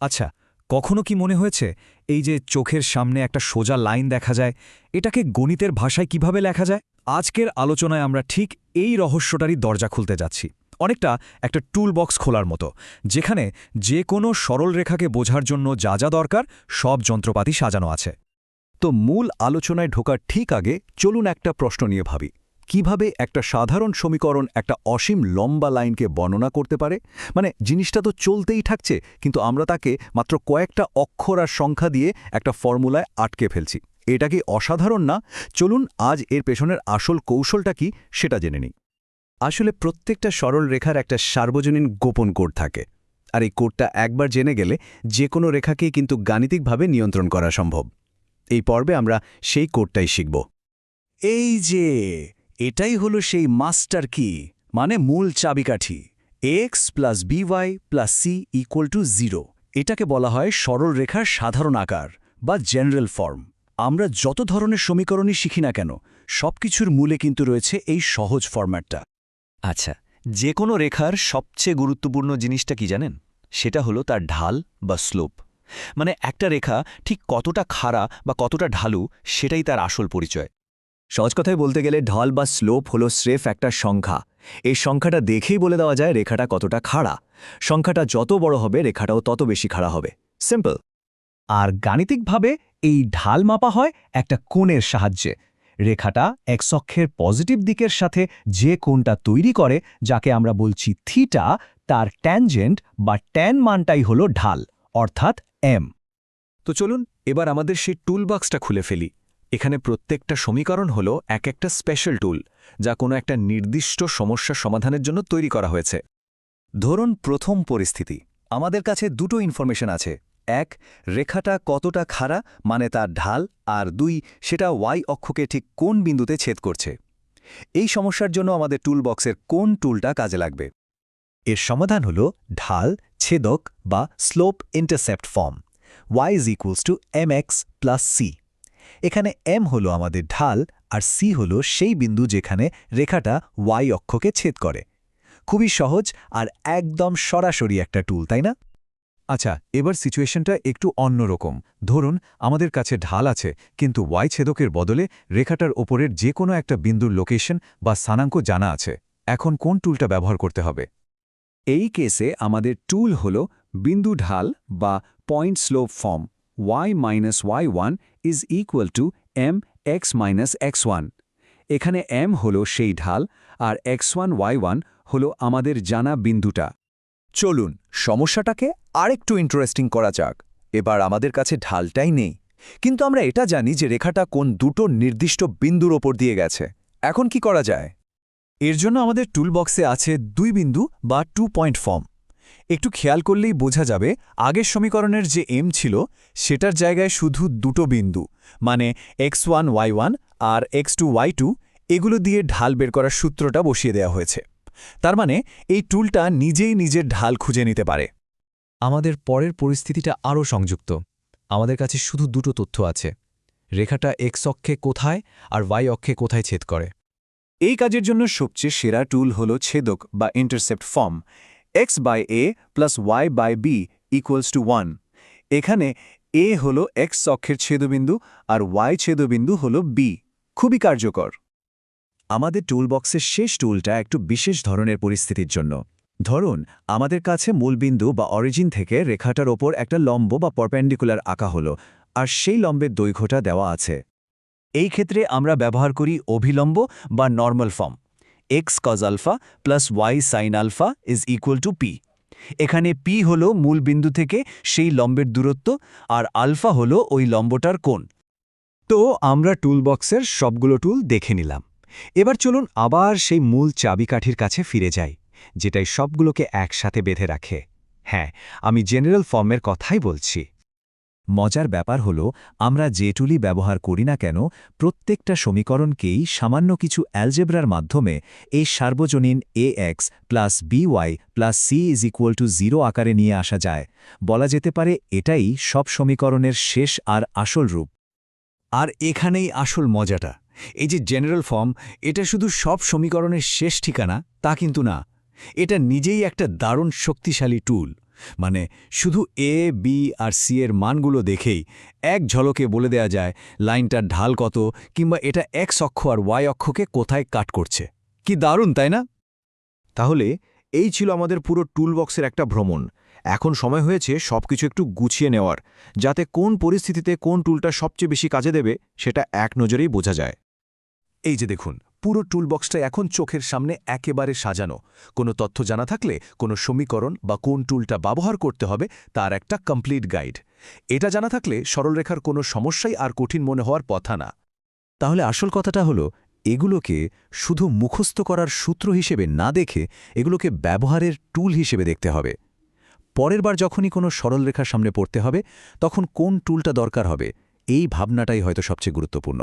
আচ্ছা কখনো কি মনে হয়েছে এই যে চোখের সামনে একটা সোজা লাইন দেখা যায়, এটাকে গণিতের ভাষায় কীভাবে লেখা যায়? আজকের আলোচনায় আমরা ঠিক এই রহস্যটারই দরজা খুলতে যাচ্ছি। অনেকটা একটা টুল বক্স খোলার মতো, যেখানে যে কোনো সরল রেখাকে বোঝার জন্য যা যা দরকার সব যন্ত্রপাতি সাজানো আছে। তো মূল আলোচনায় ঢোকার ঠিক আগে চলুন একটা প্রশ্ন নিয়ে ভাবি। কীভাবে একটা সাধারণ সমীকরণ একটা অসীম লম্বা লাইনকে বর্ণনা করতে পারে? মানে জিনিসটা তো চলতেই থাকছে, কিন্তু আমরা তাকে মাত্র কয়েকটা অক্ষর আর সংখ্যা দিয়ে একটা ফর্মুলায় আটকে ফেলছি। এটা কি অসাধারণ না? চলুন আজ এর পেছনের আসল কৌশলটা কি সেটা জেনে নিই। আসলে প্রত্যেকটা সরল রেখার একটা সার্বজনীন গোপন কোড থাকে, আর এই কোডটা একবার জেনে গেলে যে কোনো রেখাকেই কিন্তু গাণিতিকভাবে নিয়ন্ত্রণ করা সম্ভব। এই পর্বে আমরা সেই কোডটাই শিখব। এই যে এটাই হলো সেই মাস্টার কি মানে মূল চাবিকাঠি X plus B Y plus C equal to zero এটাকে বলা হয় সরল রেখার সাধারণ আকার বা জেনারেল ফর্ম আমরা যত ধরনের সমীকরণই শিখি না কেন, সবকিছুর মূলে কিন্তু রয়েছে এই সহজ ফর্ম্যাটটা। আচ্ছা যে কোনো রেখার সবচেয়ে গুরুত্বপূর্ণ জিনিসটা কি জানেন? সেটা হলো তার ঢাল বা স্লোপ। মানে একটা রেখা ঠিক কতটা খাড়া বা কতটা ঢালু, সেটাই তার আসল পরিচয়। সহজ কথায় বলতে গেলে ঢল বা স্লোপ হলো স্রেফ একটা সংখ্যা। এই সংখ্যাটা দেখেই বলে দেওয়া যায় রেখাটা কতটা খাড়া। সংখ্যাটা যত বড় হবে, রেখাটাও তত বেশি খাড়া হবে। সিম্পল আর গাণিতিকভাবে এই ঢাল মাপা হয় একটা কোণের সাহায্যে। রেখাটা এক্স অক্ষের পজিটিভ দিকের সাথে যে কোণটা তৈরি করে, যাকে আমরা বলছি থিটা, তার ট্যানজেন্ট বা ট্যান মানটাই হলো ঢাল, অর্থাৎ এম। তো চলুন এবার আমাদের সেই টুলবক্সটা খুলে ফেলি। এখানে প্রত্যেকটা সমীকরণ হলো এক একটা স্পেশাল টুল যা কোনো একটা নির্দিষ্ট সমস্যা সমাধানের জন্য তৈরি করা হয়েছে। ধরুন প্রথম পরিস্থিতি। আমাদের কাছে দুটো ইনফরমেশন আছে। এক, রেখাটা কতটা খাড়া মানে তার ঢাল, আর দুই, সেটা ওয়াই অক্ষকে ঠিক কোন বিন্দুতে ছেদ করছে। এই সমস্যার জন্য আমাদের টুল বক্সের কোন টুলটা কাজে লাগবে? এর সমাধান হল ঢাল, ছেদক বা slope intercept form y is equals to M X plus C এখানে m হল আমাদের ঢাল আর c হল সেই বিন্দু যেখানে রেখাটা y অক্ষকে ছেদ করে। খুবই সহজ আর একদম সরাসরি একটা টুল তাই না? আচ্ছা এবার সিচুয়েশনটা একটু অন্যরকম ধরুন, আমাদের কাছে ঢাল আছে, কিন্তু ওয়াই ছেদকের বদলে রেখাটার ওপরের যে কোনো একটা বিন্দুর লোকেশন বা স্থানাঙ্ক জানা আছে। এখন কোন টুলটা ব্যবহার করতে হবে? এই কেসে আমাদের টুল হল বিন্দু ঢাল বা point slope form y minus Y one is equal to M X minus X one এখানে m হল সেই ঢাল আর এক্স ওয়ান ওয়াই ওয়ান হল আমাদের জানা বিন্দুটা। চলুন, সমস্যাটাকে আরেকটু ইন্টারেস্টিং করা যাক। এবার আমাদের কাছে ঢালটাই নেই। কিন্তু আমরা এটা জানি যে রেখাটা কোন দুটো নির্দিষ্ট বিন্দুর ওপর দিয়ে গেছে। এখন কি করা যায়? এর জন্য আমাদের টুলবক্সে আছে দুই বিন্দু বা টু পয়েন্ট ফর্ম একটু খেয়াল করলেই বোঝা যাবে আগের সমীকরণের যে এম ছিল, সেটার জায়গায় শুধু দুটো বিন্দু মানে এক্স ওয়ান ওয়াই ওয়ান আর এক্স টু ওয়াই টু এগুলো দিয়ে ঢাল বের করার সূত্রটা বসিয়ে দেওয়া হয়েছে। তার মানে এই টুলটা নিজেই নিজের ঢাল খুঁজে নিতে পারে। আমাদের পরের পরিস্থিতিটা আরও সংযুক্ত। আমাদের কাছে শুধু দুটো তথ্য আছে। রেখাটা এক্স অক্ষে কোথায় আর ওয়াই অক্ষে কোথায় ছেদ করে। এই কাজের জন্য সবচেয়ে সেরা টুল হল ছেদক বা intercept form X by A plus Y by B equals to one এখানে এ হল এক্স অক্ষের ছেদবিন্দু আর ওয়াই ছেদবিন্দু হল বি খুবই কার্যকর। আমাদের টুলবক্সের শেষ টুলটা একটু বিশেষ ধরনের পরিস্থিতির জন্য। ধরুন, আমাদের কাছে মূলবিন্দু বা অরিজিন থেকে রেখাটার ওপর একটা লম্ব বা পারপেন্ডিকুলার আঁকা হলো, আর সেই লম্বের দৈর্ঘ্যটা দেওয়া আছে। এই ক্ষেত্রে আমরা ব্যবহার করি অভিলম্ব বা normal form X cos alpha plus Y sine alpha is equal to P এখানে পি হল মূল বিন্দু থেকে সেই লম্বের দূরত্ব আর আলফা হল ওই লম্বটার কোণ। তো আমরা টুলবক্সের সবগুলো টুল দেখে নিলাম। এবার চলুন আবার সেই মূল চাবিকাঠির কাছে ফিরে যাই, যেটাই সবগুলোকে একসাথে বেঁধে রাখে। হ্যাঁ আমি জেনারেল ফর্মের কথাই বলছি। মজার ব্যাপার হল, আমরা যে টুলি ব্যবহার করি না কেন, প্রত্যেকটা সমীকরণকেই সামান্য কিছু অ্যালজেব্রার মাধ্যমে এই সার্বজনীন A X plus B Y plus C is equal to zero আকারে নিয়ে আসা যায়। বলা যেতে পারে এটাই সব সমীকরণের শেষ আর আসল রূপ। আর এখানেই আসল মজাটা। এই যে জেনারেল ফর্ম এটা শুধু সব সমীকরণের শেষ ঠিকানা, তা কিন্তু না। এটা নিজেই একটা দারুণ শক্তিশালী টুল মানে শুধু এ বি আর সি এর মানগুলো দেখেই এক ঝলকে বলে দেয়া যায় লাইনটার ঢাল কত কিংবা এটা এক্স অক্ষ আর ওয়াই অক্ষকে কোথায় কাট করছে। কি দারুণ, তাই না? তাহলে এই ছিল আমাদের পুরো টুলবক্সের একটা ভ্রমণ। এখন সময় হয়েছে সবকিছু একটু গুছিয়ে নেওয়ার, যাতে কোন পরিস্থিতিতে কোন টুলটা সবচেয়ে বেশি কাজে দেবে সেটা এক নজরেই বোঝা যায়। এই যে দেখুন পুরো টুলবক্সটা এখন চোখের সামনে একেবারে সাজানো। কোনো তথ্য জানা থাকলে কোনো সমীকরণ বা কোন টুলটা ব্যবহার করতে হবে তার একটা কমপ্লিট গাইড এটা জানা থাকলে সরলরেখার কোনো সমস্যাই আর কঠিন মনে হওয়ার কথা না। তাহলে আসল কথাটা হলো, এগুলোকে শুধু মুখস্থ করার সূত্র হিসেবে না দেখে এগুলোকে ব্যবহারের টুল হিসেবে দেখতে হবে। পরের বার যখনই কোনো সরলরেখার সামনে পড়তে হবে, তখন কোন টুলটা দরকার হবে, এই ভাবনাটাই হয়তো সবচেয়ে গুরুত্বপূর্ণ।